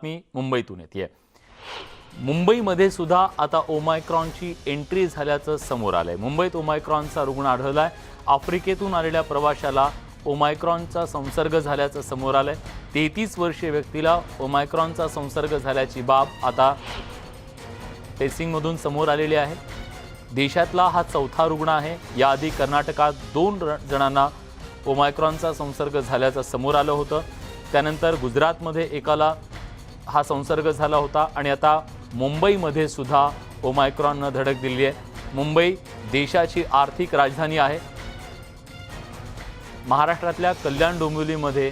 बातमी मुंबईतून येते मुंबईमध्ये सुद्धा आता ओमायक्रॉनची एंट्री झाल्याचं समोर आलंय. मुंबईत ओमायक्रॉनचा रुग्ण आढळलाय. आफ्रिकेतून आलेल्या प्रवाशाला ओमायक्रॉनचा संसर्ग झाल्याचं समोर आलंय. तेहतीस वर्षीय व्यक्तीला ओमायक्रॉनचा संसर्ग झाल्याची बाब आता टेस्टिंगमधून समोर आलेली आहे. देशातला हा चौथा रुग्ण आहे. याआधी कर्नाटकात दोन जणांना ओमायक्रॉनचा संसर्ग झाल्याचं समोर आलं होतं. त्यानंतर गुजरातमध्ये एकाला हा संसर्ग झाला होता आणि आता मुंबईमध्ये सुद्धा ओमायक्रॉननं धडक दिली आहे. मुंबई देशाची आर्थिक राजधानी आहे. महाराष्ट्रातल्या कल्याण डोंबिवलीमध्ये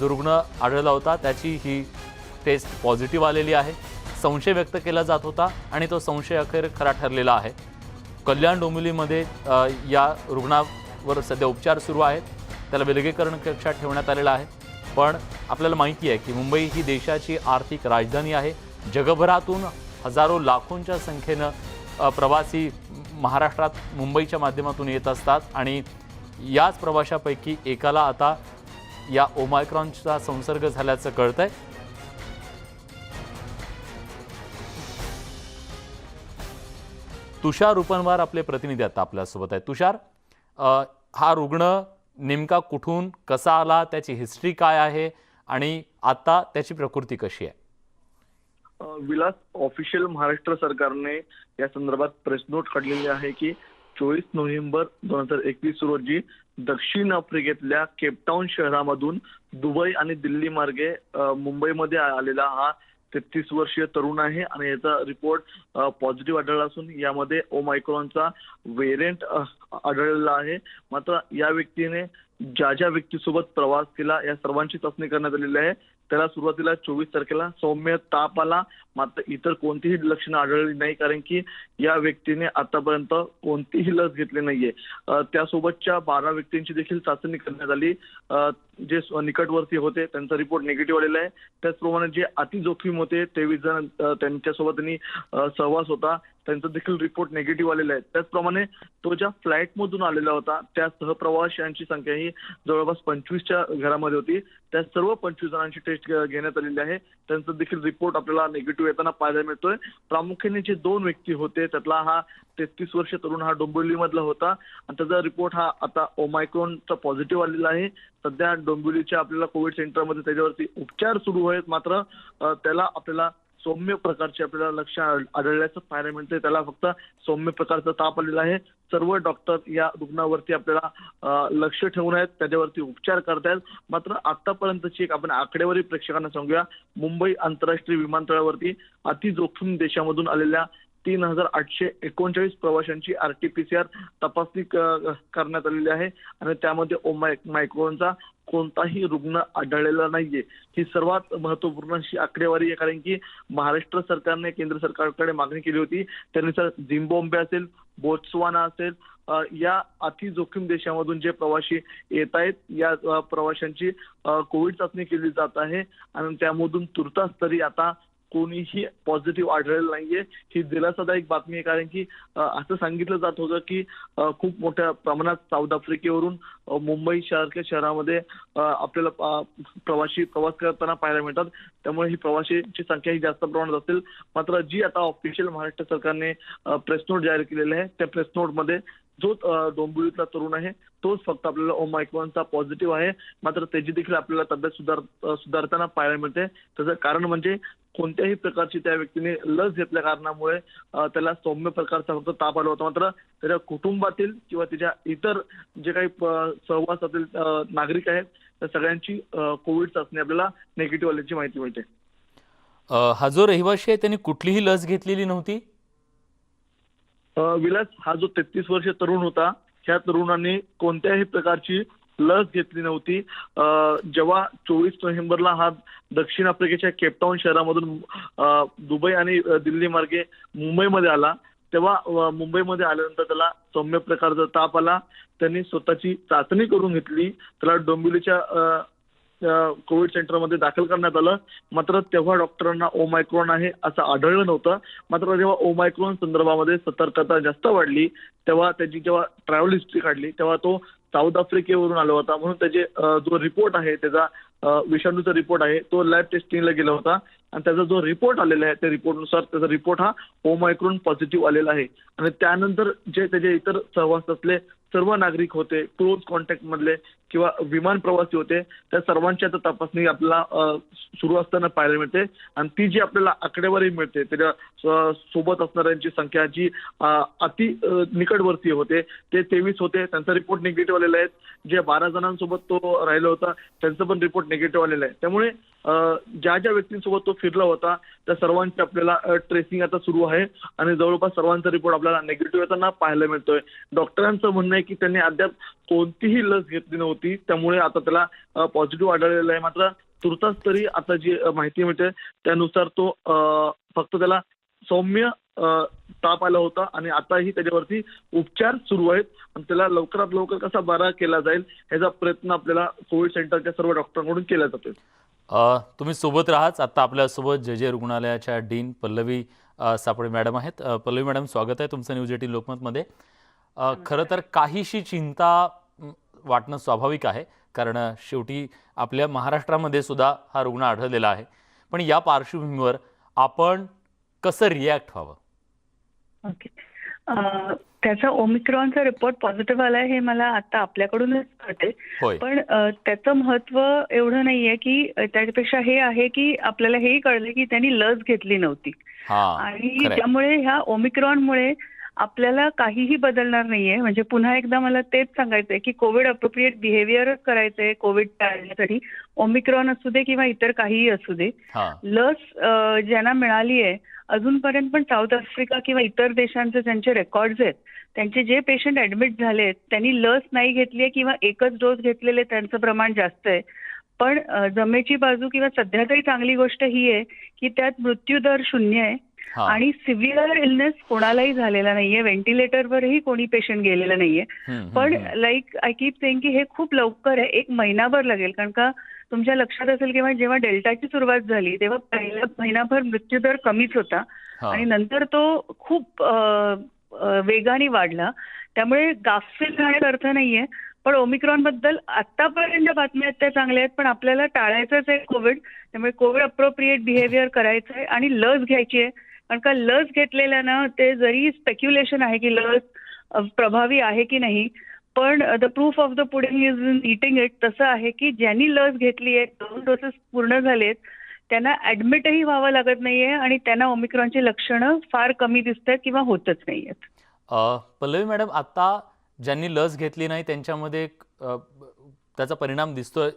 जो रुग्ण आढळला होता. त्याची ही टेस्ट पॉझिटिव्ह आलेली आहे. संशय व्यक्त केला जात होता आणि तो संशय अखेर खरा ठरलेला आहे. कल्याण डोंबिवलीमध्ये या रुग्णावर सध्या उपचार सुरू आहेत. त्याला विलगीकरण कक्षात ठेवण्यात आलेला आहे. पण आपल्याला माहिती आहे की मुंबई ही देशाची आर्थिक राजधानी आहे. जगभरातून हजारो लाखोंच्या संख्येनं प्रवासी महाराष्ट्रात मुंबईच्या माध्यमातून येत असतात आणि याच प्रवाशापैकी एकाला आता या ओमायक्रॉनचा संसर्ग झाल्याचं कळतंय. तुषार रुपनवार आपले प्रतिनिधी आता आपल्यासोबत आहेत. तुषार हा रुग्ण नेमका कुठून कसा आला त्याची हिस्ट्री काय आहे आणि आता त्याची प्रकृती कशी आहे? विलास ऑफिशियल महाराष्ट्र सरकारने या संदर्भात प्रेस नोट काढलेली आहे की चोवीस नोव्हेंबर दोन हजार एकवीस रोजी दक्षिण आफ्रिकेतल्या केपटाऊन शहरामधून दुबई आणि दिल्ली मार्गे मुंबईमध्ये आलेला हा तेहतीस वर्षीय तरुण आहे आणि याचा रिपोर्ट पॉझिटिव्ह आढळला असून यामध्ये ओमायक्रॉनचा व्हेरियंट आढळलेला आहे. मात्र या व्यक्तीने ज्या ज्या व्यक्तीसोबत प्रवास केला या सर्वांची चाचणी करण्यात आलेली आहे. त्याला सुरुवातीला चोवीस तारखेला सौम्य ताप आला. मात्र इतर कोणतीही लक्षणं आढळली नाही कारण की या व्यक्तीने आतापर्यंत कोणतीही लस घेतली नाहीये. त्यासोबतच्या बारा व्यक्तींची देखील चाचणी करण्यात आली. जे निकटवर्ती होते त्यांचा रिपोर्ट निगेटिव्ह आलेला आहे. त्याचप्रमाणे जे अति जोखीम होते तेवीस जण त्यांच्यासोबत त्यांनी सहवास होता. त्यांचा देखील रिपोर्ट निगेटिव्ह आलेला आहे. त्याचप्रमाणे तो ज्या फ्लॅटमधून आलेला होता त्या सहप्रवाशांची संख्या ही जवळपास पंचवीसच्या घरामध्ये होती. त्या सर्व पंचवीस जणांची टेस्ट घेण्यात आलेली आहे. त्यांचा देखील रिपोर्ट आपल्याला निगेटिव्ह येताना पाहायला मिळतोय. प्रामुख्याने जे दोन व्यक्ती होते त्यातला हा तेहतीस वर्ष तरुण हा डोंबिवलीमधला होता. आणि त्याचा रिपोर्ट हा आता ओमायक्रॉनचा पॉझिटिव्ह आलेला आहे. सध्या डोंबिवलीच्या आपल्याला कोविड सेंटरमध्ये त्याच्यावरती उपचार सुरू आहेत. मात्र त्याला आपल्याला सौम्य प्रकारचे आपल्याला लक्ष आढळल्याचं पाहायला मिळते त्याला फक्त सौम्य प्रकारचा ताप आलेला आहे. सर्व डॉक्टर या रुग्णावरती आपल्याला लक्ष ठेवून आहेत. त्याच्यावरती उपचार करतायत. मात्र आतापर्यंतची एक आपण आकडेवारी प्रेक्षकांना सांगूया. मुंबई आंतरराष्ट्रीय विमानतळावरती अति जोखीम देशामधून आलेल्या तीन हजार आठशे एकोणचाळीस प्रवाशांची आरटीपीसीआर तपासणी करण्यात आलेली आहे. आणि त्यामध्ये ओमा मायक्रोनचा कोणताही रुग्ण आढळलेला नाहीये. ही सर्वात महत्त्वपूर्ण अशी आकडेवारी आहे. कारण की महाराष्ट्र सरकारने केंद्र सरकारकडे मागणी केली होती. त्यानुसार झिम्बॉम्बे असेल बोत्सवाना असेल या अति जोखीम देशामधून जे प्रवासी येत आहेत या प्रवाशांची कोविड चाचणी केली जात आहे. आणि त्यामधून तुर्तास तरी आता कोणीही पॉझिटिव्ह आढळलेलं नाहीये. ही दिलासादायक बातमी आहे. कारण की असं सांगितलं जात होतं की खूप मोठ्या प्रमाणात साऊथ आफ्रिकेवरून मुंबई सारख्या शहरामध्ये आपल्याला प्रवासी प्रवास करताना पाहायला मिळतात. त्यामुळे ही प्रवाशांची संख्या ही जास्त प्रमाणात असेल. मात्र जी आता ऑफिशियल महाराष्ट्र सरकारने प्रेस नोट जाहीर केलेले आहे त्या प्रेस नोटमध्ये जो डोंबिवलीतला तरुण आहे तोच फक्त आपल्याला ओमायक्रॉनचा पॉझिटिव्ह आहे. मात्र त्याची देखील आपल्याला तब्येत सुधार सुधारताना पाहायला मिळते. त्याचं कारण म्हणजे कोणत्याही प्रकारची त्या व्यक्तीने लस घेतल्या कारणामुळे त्याला सौम्य प्रकारचा फक्त ताप आला होता. मात्र त्याच्या कुटुंबातील किंवा त्याच्या इतर जे काही सहवासातील नागरिक आहेत त्या सगळ्यांची कोविड चाचणी आपल्याला निगेटिव्ह आल्याची माहिती मिळते. हा जो रहिवाशी आहे त्यांनी कुठलीही लस घेतलेली नव्हती? विलास हा जो तेहतीस वर्ष तरुण होता ह्या तरुणाने कोणत्याही प्रकारची लस घेतली नव्हती. जेव्हा चोवीस नोव्हेंबरला हा दक्षिण आफ्रिकेच्या केपटाऊन शहरामधून दुबई आणि दिल्ली मार्गे मुंबईमध्ये आला तेव्हा मुंबईमध्ये आल्यानंतर त्याला सौम्य प्रकारचा ताप आला. त्यांनी स्वतःची चाचणी करून घेतली. त्याला डोंबिवलीच्या कोविड सेंटरमध्ये दाखल करण्यात आलं. मात्र तेव्हा डॉक्टरांना ओमायक्रॉन आहे असं आढळलं नव्हतं. मात्र जेव्हा ओमायक्रॉन संदर्भामध्ये सतर्कता जास्त वाढली तेव्हा त्याची जेव्हा ट्रॅव्हल हिस्ट्री काढली तेव्हा तो साऊथ आफ्रिकेवरून आला होता. म्हणून त्याचे जो रिपोर्ट आहे त्याचा विषाणूचा रिपोर्ट आहे तो लॅब टेस्टिंगला गेला होता. आणि त्याचा जो रिपोर्ट आलेला आहे त्या रिपोर्टनुसार त्याचा रिपोर्ट हा ओमायक्रोन पॉझिटिव्ह आलेला आहे. आणि त्यानंतर जे त्याचे इतर सहवास असले सर्व नागरिक होते क्लोज कॉन्टॅक्ट मधले किंवा विमान प्रवासी होते त्या सर्वांची आता तपासणी आपल्याला सुरू असताना पाहायला मिळते. आणि ती जी आपल्याला आकडेवारी मिळते त्याच्या सोबत असणाऱ्यांची संख्या जी अति निकटवर्ती होते ते तेवीस होते. त्यांचा रिपोर्ट निगेटिव्ह आलेला आहे. जे बारा जणांसोबत तो राहिला होता त्यांचा पण रिपोर्ट निगेटिव्ह आलेला आहे. त्यामुळे ज्या ज्या व्यक्तींसोबत तो फिरला होता त्या सर्वांची आपल्याला ट्रेसिंग आता सुरू आहे. आणि जवळपास सर्वांचा रिपोर्ट आपल्याला निगेटिव्ह येताना पाहायला मिळतोय. डॉक्टरांचं म्हणणं आहे की त्यांनी अद्याप कोणतीही लस घेतली नव्हती. त्यामुळे आता त्याला पॉझिटिव्ह आढळलेलं आहे. मात्र तुर्तास तरी आता जी माहिती मिळते त्यानुसार तो फक्त त्याला सौम्य ताप आला होता. आणि आताही त्याच्यावरती उपचार सुरू आहेत. आणि त्याला लवकरात लवकर कसा बरा केला जाईल ह्याचा प्रयत्न आपल्याला कोविड सेंटरच्या सर्व डॉक्टरांकडून केला जातोय. तुम्ही सोबत राहाच. आता आपल्यासोबत जे जे रुग्णालयाच्या डीन पल्लवी अ, सापळे मॅडम आहेत. पल्लवी मॅडम स्वागत आहे तुमचं न्यूज एटीन लोकमतमध्ये. खरं तर काहीशी चिंता वाटणं स्वाभाविक आहे. कारण शेवटी आपल्या महाराष्ट्रामध्ये सुद्धा हा रुग्ण आढळलेला आहे. पण या पार्श्वभूमीवर आपण कसं रिॲक्ट व्हावं? ओके. त्याचा ओमिक्रॉनचा रिपोर्ट पॉझिटिव्ह आलाय हे मला आता आपल्याकडूनच कळते पण त्याचं महत्त्व एवढं नाहीये की अं, त्यापेक्षा हे आहे की आपल्याला हेही कळलं की त्यांनी लस घेतली नव्हती. हा आणि. त्यामुळे ह्या ओमिक्रॉनमुळे आपल्याला काहीही बदलणार नाहीये. म्हणजे पुन्हा एकदा मला तेच सांगायचंय की कोविड अप्रोप्रिएट बिहेवियरच करायचंय कोविड टाळण्यासाठी. ओमिक्रॉन असू दे किंवा इतर काहीही असू दे. हा. लस ज्यांना मिळाली आहे अजूनपर्यंत पण साऊथ आफ्रिका किंवा इतर देशांचे ज्यांचे रेकॉर्ड्स आहेत त्यांचे जे पेशंट ऍडमिट झाले आहेत त्यांनी लस नाही घेतली आहे किंवा एकच डोस घेतलेले त्यांचं प्रमाण जास्त आहे. पण जमेची बाजू किंवा सध्या तरी चांगली गोष्ट ही आहे की त्यात मृत्यूदर शून्य आहे आणि सिव्हिअर इलनेस कोणालाही झालेला नाहीये. व्हेंटिलेटरवरही कोणी पेशंट गेलेलं नाहीये. पण. लाईक आय कीप सेइंग की हे खूप लवकर आहे. एक महिनाभर लागेल. कारण का तुमच्या लक्षात असेल किंवा जेव्हा डेल्टाची सुरुवात झाली तेव्हा पहिला महिनाभर मृत्यूदर कमीच होता. आणि नंतर तो खूप वेगाने वाढला. त्यामुळे गाफील राहण्याचा अर्थ नाहीये. पण ओमिक्रॉनबद्दल आतापर्यंत बातम्या आहेत त्या चांगल्या आहेत पण आपल्याला टाळायचंच आहे कोविड. त्यामुळे कोविड अप्रोप्रिएट बिहेवियर करायचं आहे आणि लस घ्यायची आहे. कारण का लस घेतलेल्यानं ते जरी स्पेक्युलेशन आहे की लस प्रभावी आहे की नाही पण the proof of the pudding is in eating it तसं आहे की ज्यांनी लस घेतली आहे दोन डोसेस पूर्ण झालेत त्यांना ऍडमिटही व्हावं लागत नाहीये आणि त्यांना ओमिक्रॉनची लक्षणं फार कमी दिसत आहेत किंवा होतच नाहीयेत. आहेत पल्लवी मॅडम आता ज्यांनी लस घेतली नाही त्यांच्यामध्ये त्याचा परिणाम दिसतोय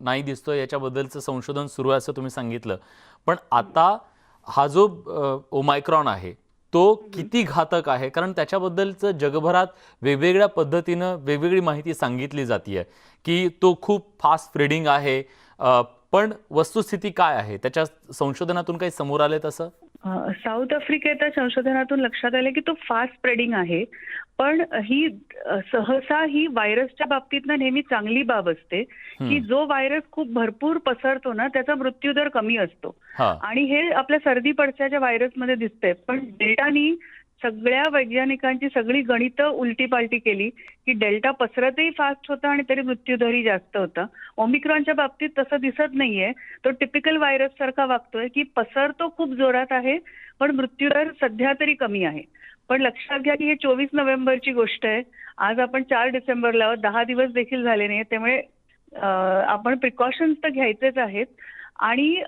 नाही दिसतोय याच्याबद्दलचं संशोधन सुरू आहे असं तुम्ही सांगितलं. पण आता हा जो ओमायक्रॉन आहे तो किती घातक आहे? कारण त्याच्याबद्दलचं जगभरात वेगवेगळ्या पद्धतीनं वेगवेगळी माहिती सांगितली जाते की तो खूप फास्ट स्प्रेडिंग आहे. पण वस्तुस्थिती काय आहे? त्याच्या संशोधनातून काही समोर आले तसं? साऊथ आफ्रिकेच्या संशोधनातून लक्षात आलं की तो फास्ट स्प्रेडिंग आहे. पण ही सहसा ही व्हायरसच्या बाबतीत ना नेहमी चांगली बाब असते की. जो व्हायरस खूप भरपूर पसरतो ना त्याचा मृत्यूदर कमी असतो. हा. आणि हे आपल्या सर्दी पडसाच्या व्हायरसमध्ये दिसतंय. पण डेल्टानी सगळ्या वैज्ञानिकांची सगळी गणितं उलटी पालटी केली की डेल्टा पसरतही फास्ट होता आणि तरी मृत्यूदरही जास्त होता. ओमिक्रॉनच्या बाबतीत तसं दिसत नाहीये. तो टिपिकल व्हायरस सारखा वागतोय की पसरतो खूप जोरात आहे पण मृत्यूदर सध्या तरी कमी आहे. पण लक्षात घ्या की हे चोवीस नोव्हेंबरची गोष्ट आहे. आज आपण चार डिसेंबरला आहोत. दहा दिवस देखील झाले नाही त्यामुळे आपण प्रिकॉशन्स तर घ्यायचेच आहेत. आणि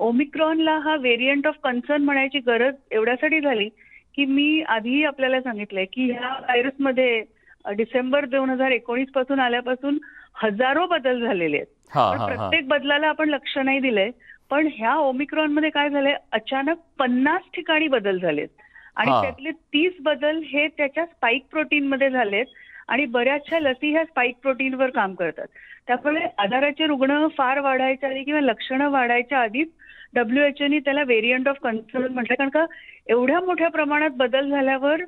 ओमिक्रॉनला हा व्हेरियंट ऑफ कन्सर्न म्हणायची गरज एवढ्यासाठी झाली की मी आधीही आपल्याला सांगितलंय की ह्या व्हायरसमध्ये डिसेंबर दोन हजार एकोणीसपासून आल्यापासून हजारो बदल झालेले आहेत. पण प्रत्येक बदलाला आपण लक्ष नाही दिलंय. पण ह्या ओमिक्रॉनमध्ये काय झालंय? अचानक पन्नास ठिकाणी बदल झालेत. आणि. त्यातले तीस बदल हे त्याच्या स्पाईक प्रोटीन मध्ये झालेत आणि बऱ्याचशा लसी ह्या स्पाईक प्रोटीनवर काम करतात. त्यामुळे आधाराचे रुग्ण फार वाढायच्या आधी किंवा लक्षणं वाढायच्या आधीच डब्ल्यू एच नी त्याला व्हेरियंट ऑफ कन्सर्न म्हटलं कारण का एवढ्या मोठ्या प्रमाणात बदल झाल्यावर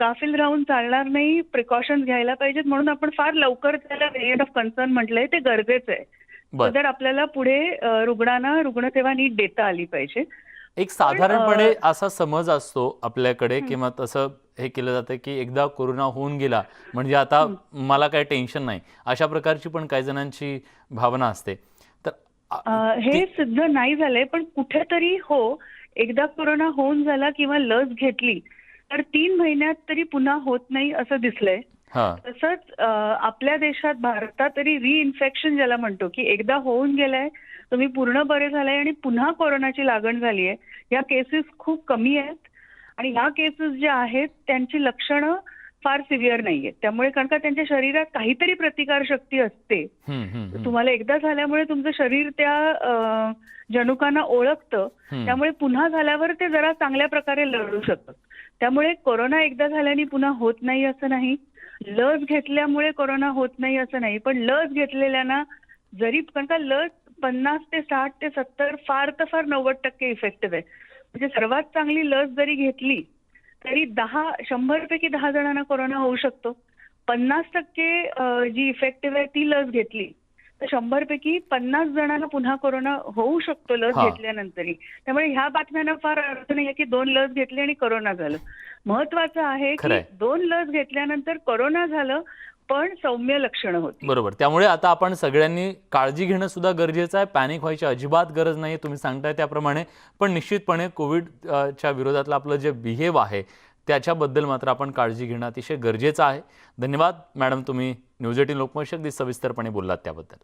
गाफील राहून चालणार नाही प्रिकॉशन्स घ्यायला पाहिजेत म्हणून आपण फार लवकर त्याला व्हेरियंट ऑफ कन्सर्न म्हटलंय ते गरजेचं आहे तर आपल्याला पुढे रुग्णांना रुग्णसेवा नीट देता आली पाहिजे एक साधारणपणे असा समज असतो आपल्याकडे. किंवा तसं हे केलं जातं की एकदा कोरोना होऊन गेला म्हणजे आता. मला काही टेन्शन नाही अशा प्रकारची पण काही जणांची भावना असते अं, हे सिद्ध नाही झालंय पण कुठेतरी हो एकदा कोरोना होऊन झाला किंवा लस घेतली तर तीन महिन्यात तरी पुन्हा होत नाही असं दिसलंय. तसंच आपल्या देशात भारतात तरी रिइन्फेक्शन ज्याला म्हणतो की एकदा होऊन गेलंय तुम्ही पूर्ण बरे झालाय आणि पुन्हा कोरोनाची लागण झाली आहे या केसेस खूप कमी आहेत. आणि ह्या केसेस ज्या आहेत त्यांची लक्षणं फार सिव्हिअर नाहीयेत त्यामुळे कारण का त्यांच्या शरीरात काहीतरी प्रतिकार शक्ती असते. तुम्हाला एकदा झाल्यामुळे तुमचं शरीर त्या जनुकांना ओळखतं. त्यामुळे पुन्हा झाल्यावर ते जरा चांगल्या प्रकारे लढू शकतात. त्यामुळे कोरोना एकदा झाल्याने पुन्हा होत नाही असं नाही. लस घेतल्यामुळे कोरोना होत नाही असं नाही. पण लस घेतलेल्यांना जरी कारण का लस पन्नास ते साठ ते सत्तर फार तर फार नव्वद टक्के इफेक्टिव्ह आहे. म्हणजे सर्वात चांगली लस जरी घेतली तरी दहा शंभर पैकी दहा जणांना कोरोना होऊ शकतो पन्नास टक्के जी इफेक्टिव्ह आहे ती लस घेतली तर शंभर पैकी पन्नास जणांना पुन्हा कोरोना होऊ शकतो लस. घेतल्यानंतरही त्यामुळे ह्या बातम्यांना फार अर्थ नाही की दोन लस घेतली आणि कोरोना झालं महत्वाचं आहे की. दोन लस घेतल्यानंतर कोरोना झालं पण सौम्य लक्षणं होती. बरोबर. त्यामुळे आता आपण सगळ्यांनी काळजी घेणं सुद्धा गरजेचं आहे. पॅनिक व्हायची अजिबात गरज नाही तुम्ही सांगताय त्याप्रमाणे. पण निश्चितपणे कोविड च्या विरोधातलं आपलं जे बिहेव आहे त्याच्याबद्दल मात्र आपण काळजी घेणं अतिशय गरजेचं आहे. धन्यवाद. मॅडम तुम्ही न्यूज एटीन लोकमत सविस्तरपणे बोललात त्याबद्दल.